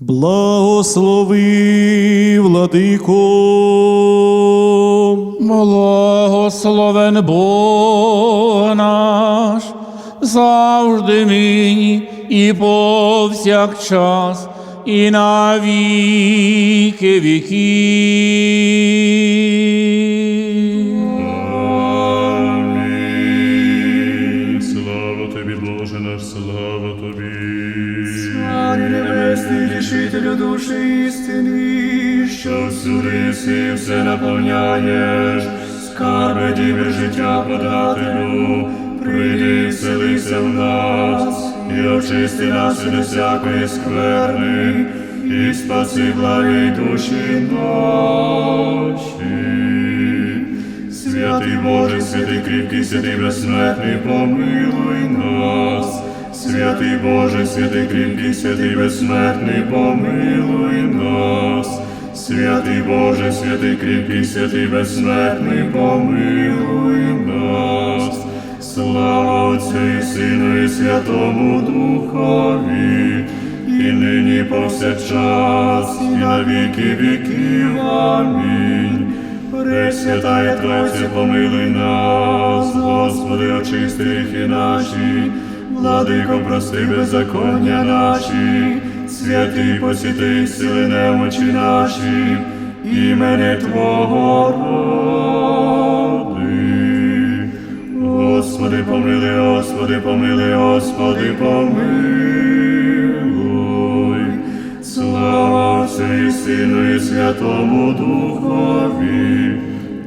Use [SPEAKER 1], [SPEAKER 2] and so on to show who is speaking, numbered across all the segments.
[SPEAKER 1] Благослови, владико.
[SPEAKER 2] Благословен Бог наш, завжди нині і повсякчас, і на віки віків.
[SPEAKER 3] Що всюди си все наповняєш, скарби діви життя подателю, прийди, вселися в нас, і очисти нас від всякої скверни, і спаси благі душі наші. Святий Боже, святий кріпкий, святий безсмертний, помилуй нас. Святий Боже, святий кріпкий, святий безсмертний, помилуй нас. Святий Боже, святий кріпкий, святий безсмертний, помилуй нас. Слава Отцю і Сину і Святому Духові, і нині повсякчас, і на віки віків. Амінь. Пресвятая Тройця, помилуй нас, Господи, очисти гріхи наші, владико, прости беззаконня наші, святий посіти сили немочі наші, імені Твого роди. Господи, помилуй, Господи, помилуй, Господи, помилуй. Слава і Сину і Святому Духові,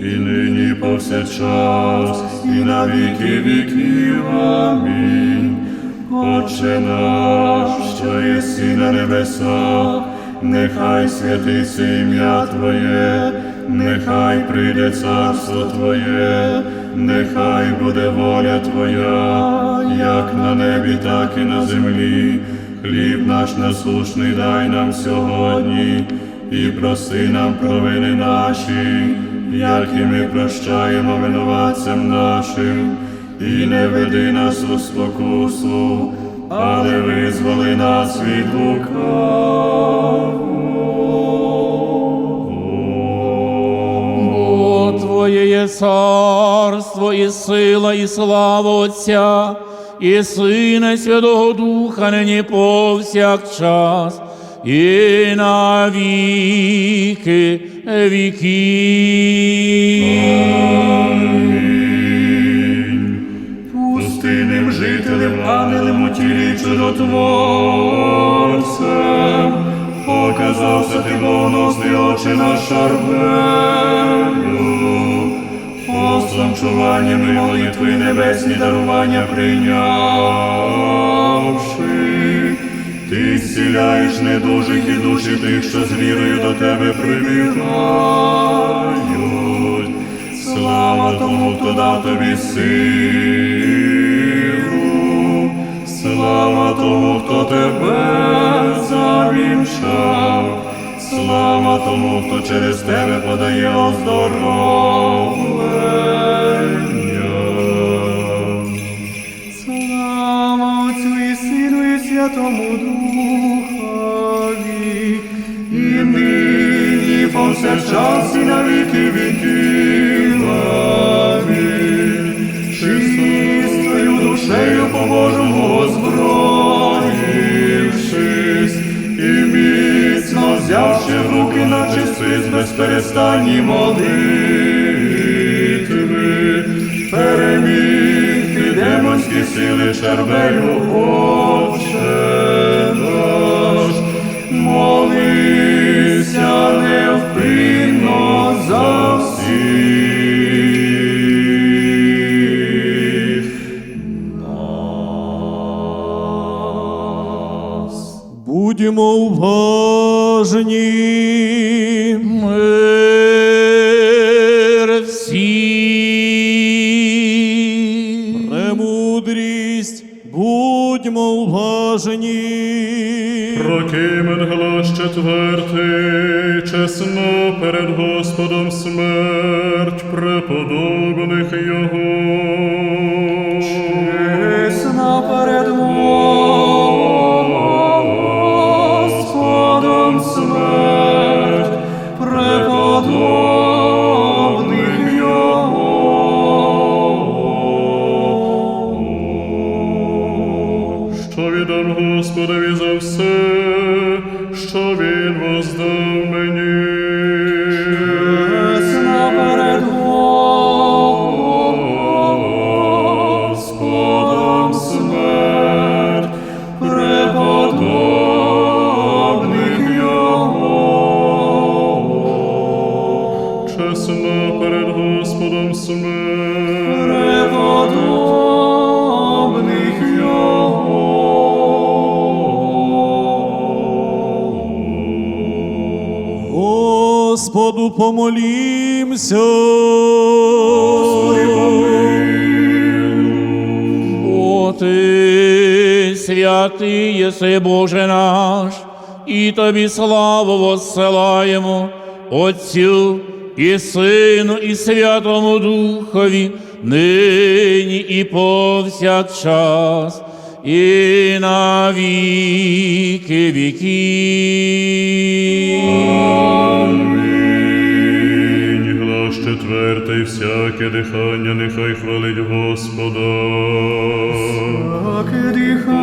[SPEAKER 3] і нині повсякчас, і на віки віків. Амінь. Отче наш, що єси на небесах, нехай святиться ім'я Твоє, нехай прийде царство Твоє, нехай буде воля Твоя, як на небі, так і на землі. Хліб наш насушний дай нам сьогодні, і прости нам провини наші, як і ми прощаємо винуватцям нашим, і не веди нас у спокусу, але визволи нас від лукавого.
[SPEAKER 2] Бо Твоє є царство, і сила, і слава Отця, і Сина, і Святого Духа, нині повсякчас, і на віки віків.
[SPEAKER 3] Жителем, ангелем у тілі чудотворцем, показався ти богоносний очі на шарбелю, послом чуванням і молитви небесні дарування прийнявши, ти зціляєш недужих і душі тих, що з вірою до тебе прибігають. Слава тому, хто дав тобі силу, слава тому, хто тебе завінчав, слава тому, хто через тебе подає оздоровлення. Слава Отцю і Сину і Святому Духові, і нині повсякчас і на віки віків. Амінь. Чистою душею по Божому озброївшись, з безперестанні молитви, перемігти демонські сили червелю Отче наш, молися невпинно за всіх. Нас.
[SPEAKER 1] Будьмо уважні.
[SPEAKER 4] Четвертий, чесно перед Господом смерть
[SPEAKER 2] святий єси Боже наш, і тобі славу воссилаємо, Отцю і Сину, і Святому Духові, нині і повсякчас, і на віки віків.
[SPEAKER 4] Глас всяке дихання, нехай хвалить Господа.
[SPEAKER 3] Таке дихання,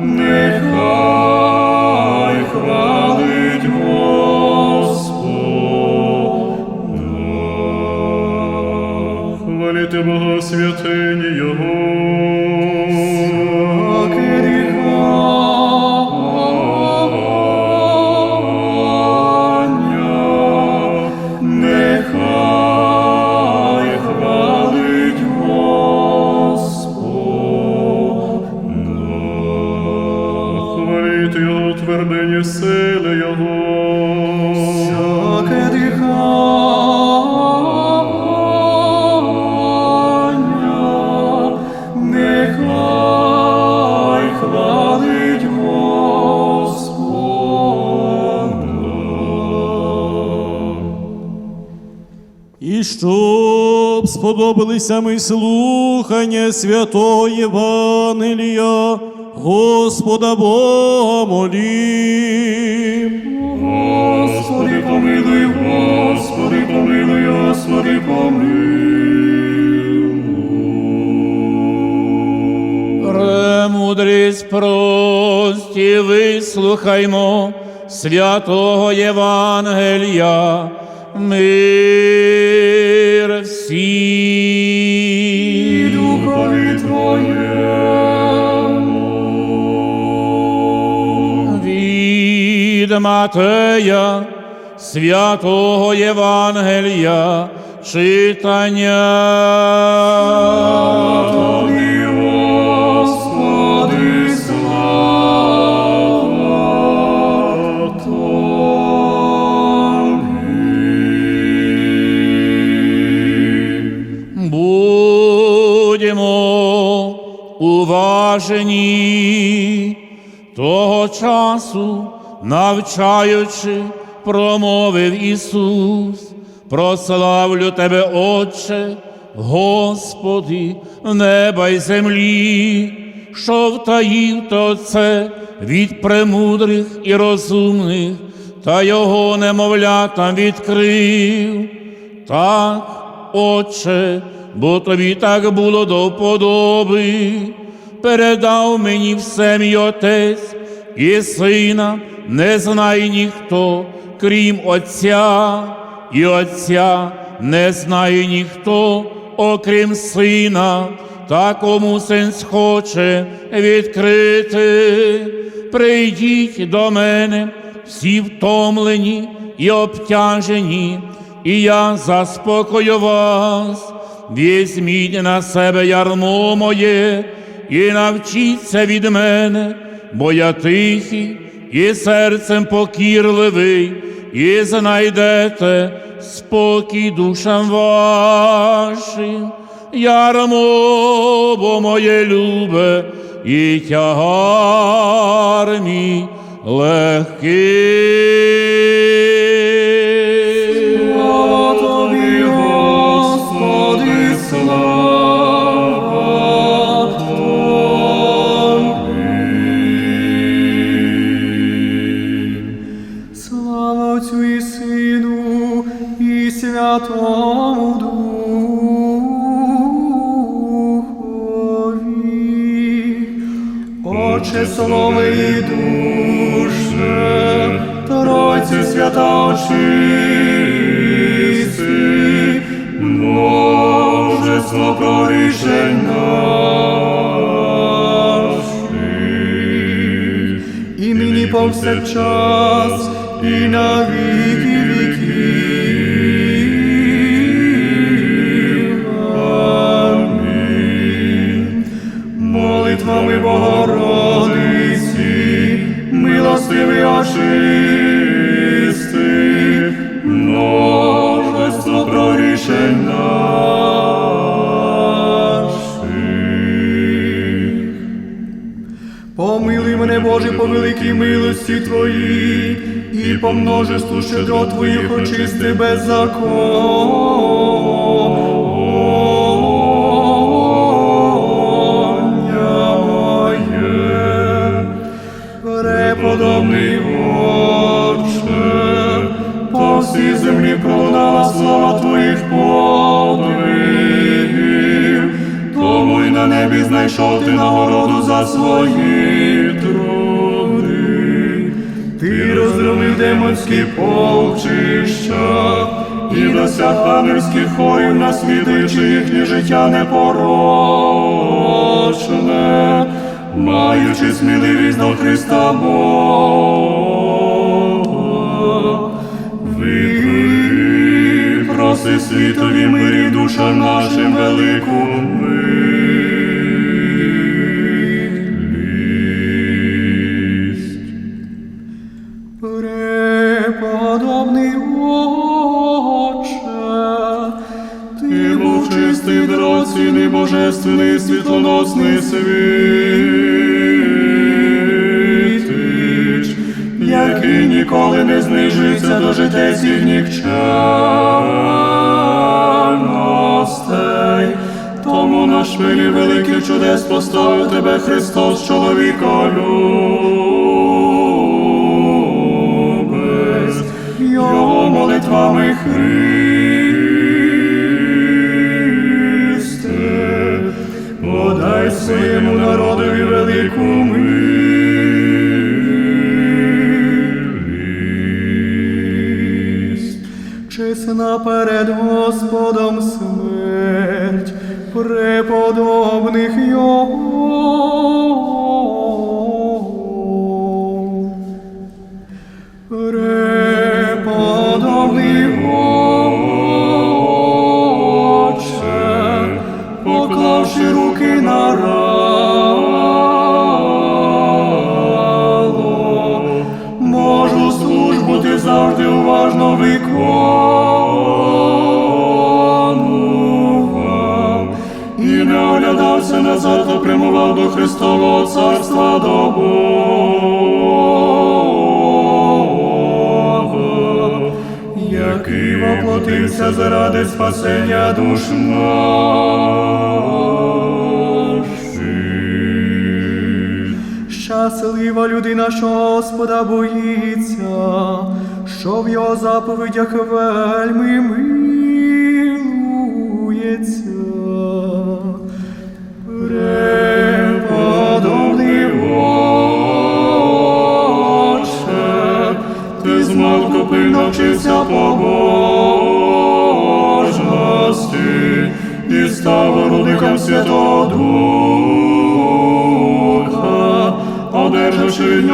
[SPEAKER 3] нехай хвалить Господа.
[SPEAKER 4] Хваліте Бога святині Його.
[SPEAKER 1] Сподобалися ми слухання святого Євангелія, Господа Бога молім.
[SPEAKER 3] Господи, помилуй, Господи, помилуй, Господи, помилуй.
[SPEAKER 2] Премудрість прості, вислухаймо святого Євангелія, мир
[SPEAKER 3] І
[SPEAKER 2] всім.
[SPEAKER 3] Духові Твоєму.
[SPEAKER 2] Від Матея, святого Євангелія, читання.
[SPEAKER 3] Тобі,
[SPEAKER 2] часу, навчаючи, промовив Ісус, прославлю Тебе, Отче, Господи, неба й землі, що втаїв то це від премудрих і розумних, та його немовлятам відкрив. Так, Отче, бо тобі так було до вподоби, передав мені все мій Отець, і сина не знає ніхто, крім Отця, і Отця не знає ніхто, окрім сина, такому син схоче відкрити. Прийдіть до мене, всі втомлені і обтяжені, і я заспокою вас. Візьміть на себе ярмо моє і навчіться від мене, бо я тихий і серцем покірливий, і знайдете спокій душам вашим. Ярмо, бо моє любе, і тягар мій легкий.
[SPEAKER 3] Милості Твоїй, і по множеству щедро Твоїх очисти беззаконня моє. Преподобний Отче, по всій землі пролунала слава Твоїх подвигів, тому й на небі знайшов ти нагороду за свої труди. Демонські полчища і досяг ангельських хорів, наслідуючи їхнє життя непорочне, маючи сміливість до Христа Бога. Випи, проси світові мирі душам нашим велику милість. Був чистий, дорогоцінний, божественний, світлоносний світич, який ніколи не знижується до житейських нікчемностей. Тому на шпилі великих чудес поставив тебе Христос, чоловіка любець, його молитвами Христе, Чесна перед Господом смерть преподобних його. Прямував до Христового царства до Бога, який воплотився заради спасення душ наших. Щаслива людина, що Господа боїться, що в його заповідях вельми милується. Пильно побожності і став родником Святого одержавши від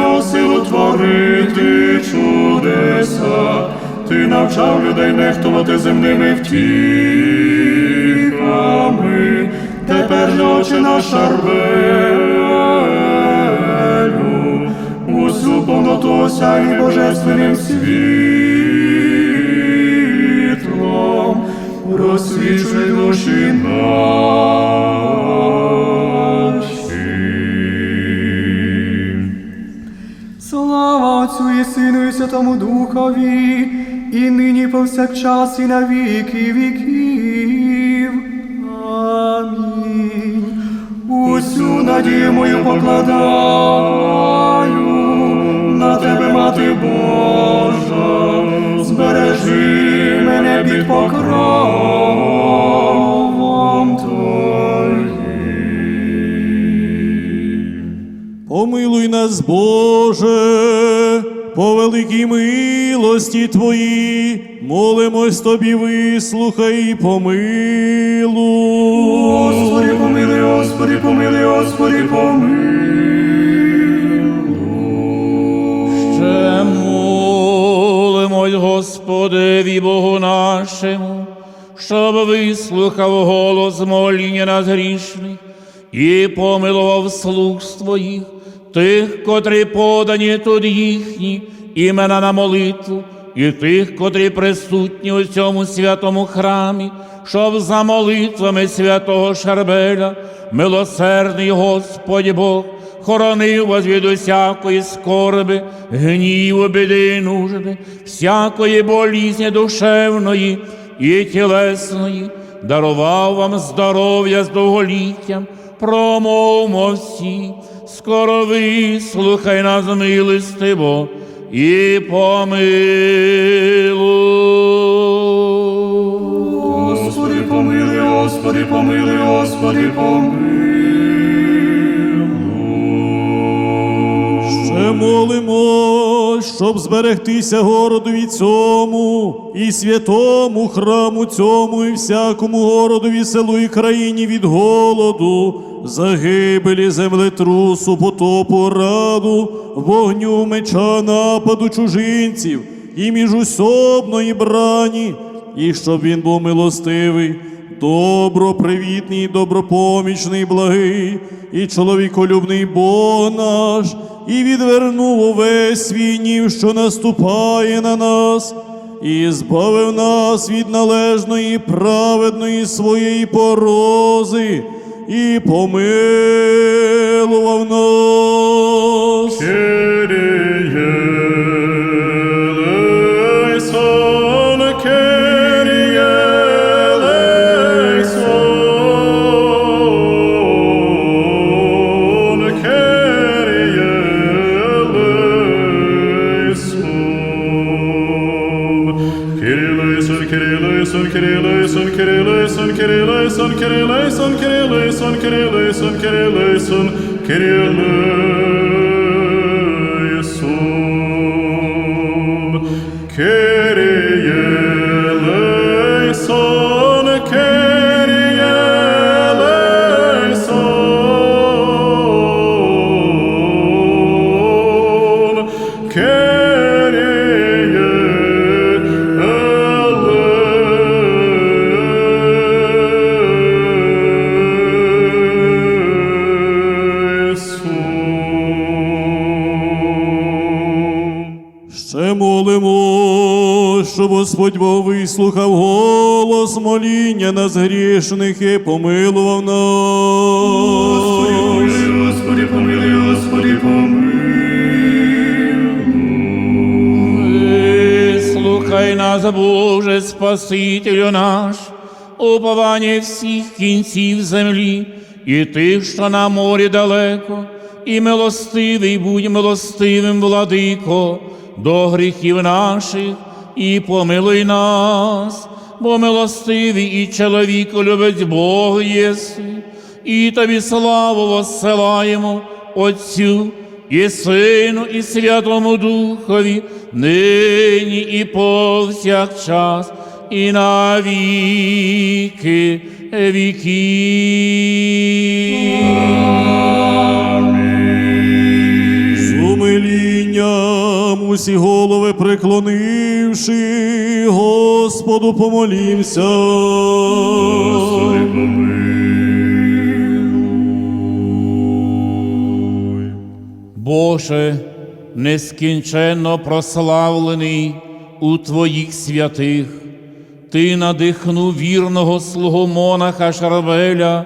[SPEAKER 3] творити чудеса. Ти навчав людей нехтувати земними же очі на шарбелю, усю повноту осяй божественним світлом, розсвічуй душі наші. Слава Отцю і Сину і Святому Духові, і нині повсякчас, і на віки віків. Надію мою покладаю на тебе, Мати Божа, збережи мене під покровом Твоїм.
[SPEAKER 1] Помилуй нас, Боже, по великій милості Твої, молимось Тобі, вислухай і помилуй.
[SPEAKER 3] Господи, Господи, помилуй, Господи, помилуй.
[SPEAKER 2] Ще молимось Господеві Богу нашому, щоб вислухав голос моління нас грішних і помилував слуг своїх, тих, котрі подані тут їхні імена на молитву, і тих, котрі присутні у цьому святому храмі, щоб за молитвами святого Шарбеля, милосердний Господь Бог, хоронив вас від усякої скорби, гніву, біди і нужди, всякої болізні душевної і тілесної, дарував вам здоров'я з довголіттям, промовмо всі, скоро вислухай нас милостиво і помилуй.
[SPEAKER 3] Господи, помилуй, Господи, помилуй.
[SPEAKER 1] Ще молимо, щоб зберегтися городові цьому, і святому храму цьому, і всякому городові, селу і країні від голоду, загибелі, землетрусу, потопу, раду, вогню, меча, нападу чужинців і міжусобної брані, і щоб він був милостивий, добро, привітний, добропомічний, благий і чоловіколюбний Бог наш, і відвернув увесь свій гнів, що наступає на нас, і збавив нас від належної, праведної своєї порози, і помилував нас.
[SPEAKER 4] Kyrie Кирилесун, Кирилесун, Кирилесун,
[SPEAKER 1] Кирилесун, Кирилесун. Щоб Господь Бог вислухав голос моління нас грішних і помилував нас.
[SPEAKER 3] Господи, помилуй, Господи, помилуй.
[SPEAKER 2] Слухай нас, Боже, Спасителю наш, уповання всіх кінців землі, і тих, що на морі далеко, і милостивий будь милостивим, владико, до гріхів наших, і помилуй нас, бо милостивий і чоловіку любить Бог єси, і тобі славу воссилаємо, Отцю і Сину, і Святому Духові, нині і повсякчас, і на віки віків.
[SPEAKER 1] З умилінням усі голови преклонивши, Господу помолімся.
[SPEAKER 3] Господи, помилуй.
[SPEAKER 2] Боже, нескінченно прославлений у Твоїх святих, Ти надихнув вірного слугу монаха Шарбеля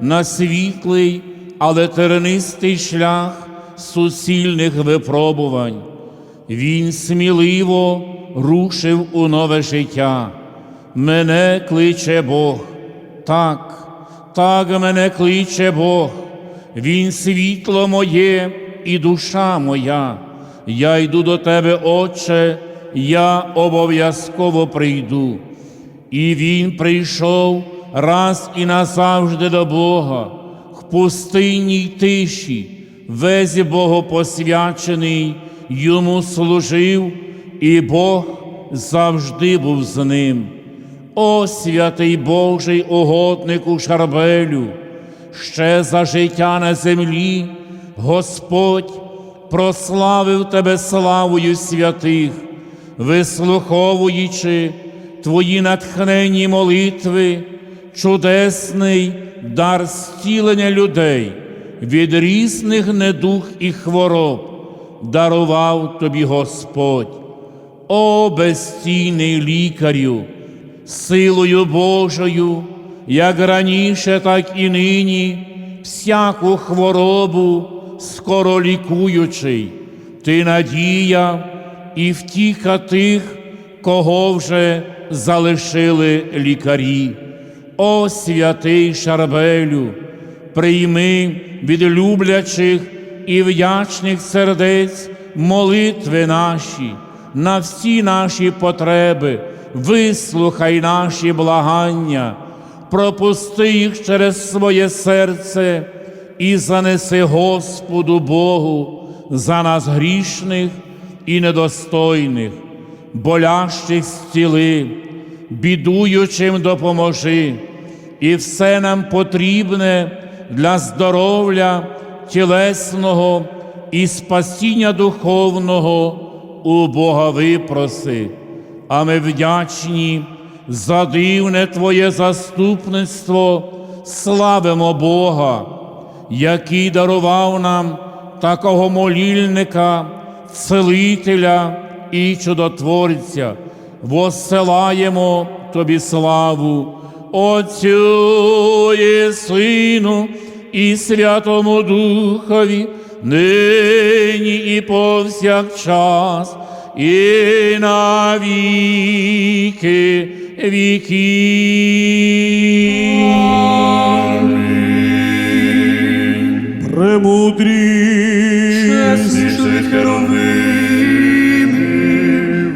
[SPEAKER 2] на світлий, але тернистий шлях суцільних випробувань. Він сміливо рушив у нове життя. Мене кличе Бог. Так, так мене кличе Бог. Він світло моє і душа моя. Я йду до тебе, Отче, я обов'язково прийду. І він прийшов раз і назавжди до Бога в пустинній тиші, весь Богопосвячений йому служив, і Бог завжди був з ним. О, святий Божий угоднику Шарбелю, ще за життя на землі Господь прославив тебе славою святих, вислуховуючи твої натхненні молитви, чудесний дар зцілення людей від різних недух і хвороб дарував тобі Господь. О, безцінний лікарю, силою Божою, як раніше, так і нині, всяку хворобу скоро лікуючий, ти надія і втіха тих, кого вже залишили лікарі. О, святий Шарбелю, прийми від люблячих і вдячних сердець молитви наші на всі наші потреби, вислухай наші благання, пропусти їх через своє серце і занеси Господу Богу за нас грішних і недостойних, болящих зціли, бідуючим допоможи, і все нам потрібне для здоров'я тілесного і спасіння духовного у Бога випроси, а ми вдячні за дивне Твоє заступництво, славимо Бога, який дарував нам такого молільника, целителя і чудотворця, воссилаємо Тобі славу, Отцю і Сину і Святому Духові, нині і повсякчас, і на віки. Віків.
[SPEAKER 1] Премудрість,
[SPEAKER 3] від херовимів,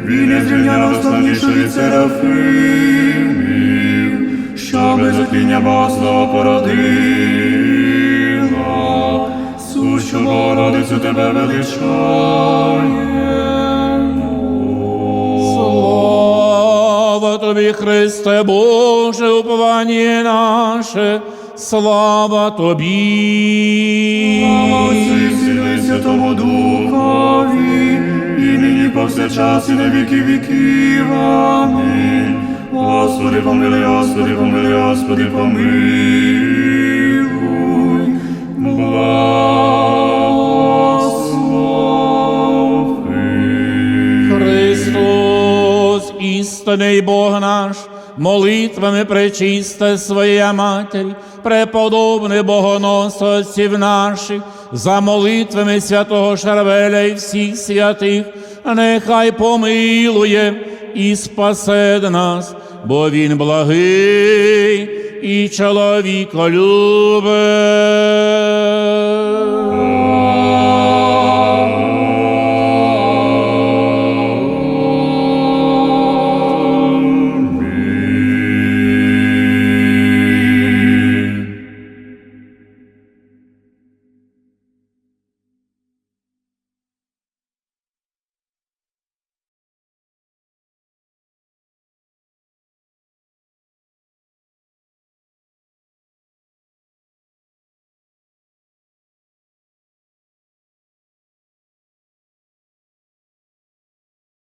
[SPEAKER 3] він не звільняв останніше серафимів, що безотління Богослова породила, сущу Богородицю тебе величаємо.
[SPEAKER 2] Слава тобі, Христе Боже, уповання наше, слава тобі.
[SPEAKER 3] Отцю і Святому Духові, і нині повсякчас, і на віки віків. Амінь. Господи, помилуй, Господи, помилуй, Господи, помилуй.
[SPEAKER 2] Христос, істинний Бог наш, молитвами пречисте своя Матері, преподобний Богонос отців наших, за молитвами святого Шарвеля і всіх святих, нехай помилує і спасе нас, бо Він благий і чоловіколюбий.